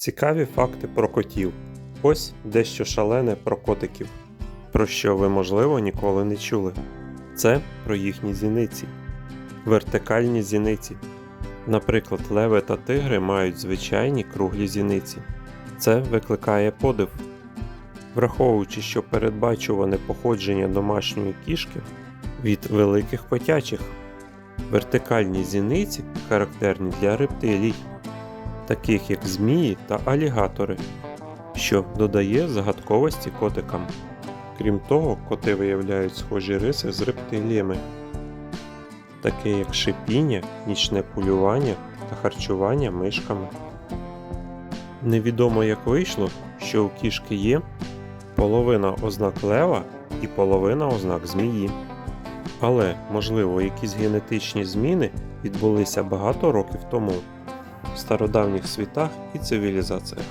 Цікаві факти про котів. Ось дещо шалене про котиків, про що ви, можливо, ніколи не чули. Це про їхні зіниці. Вертикальні зіниці. Наприклад, леви та тигри мають звичайні круглі зіниці. Це викликає подив. Враховуючи, що передбачуване походження домашньої кішки від великих котячих. Вертикальні зіниці характерні для рептилій, таких як змії та алігатори, що додає загадковості котикам. Крім того, коти виявляють схожі риси з рептиліями, таке як шипіння, нічне полювання та харчування мишками. Невідомо як вийшло, що у кішки є половина ознак лева і половина ознак змії. Але, можливо, якісь генетичні зміни відбулися багато років тому в стародавніх світах і цивілізаціях.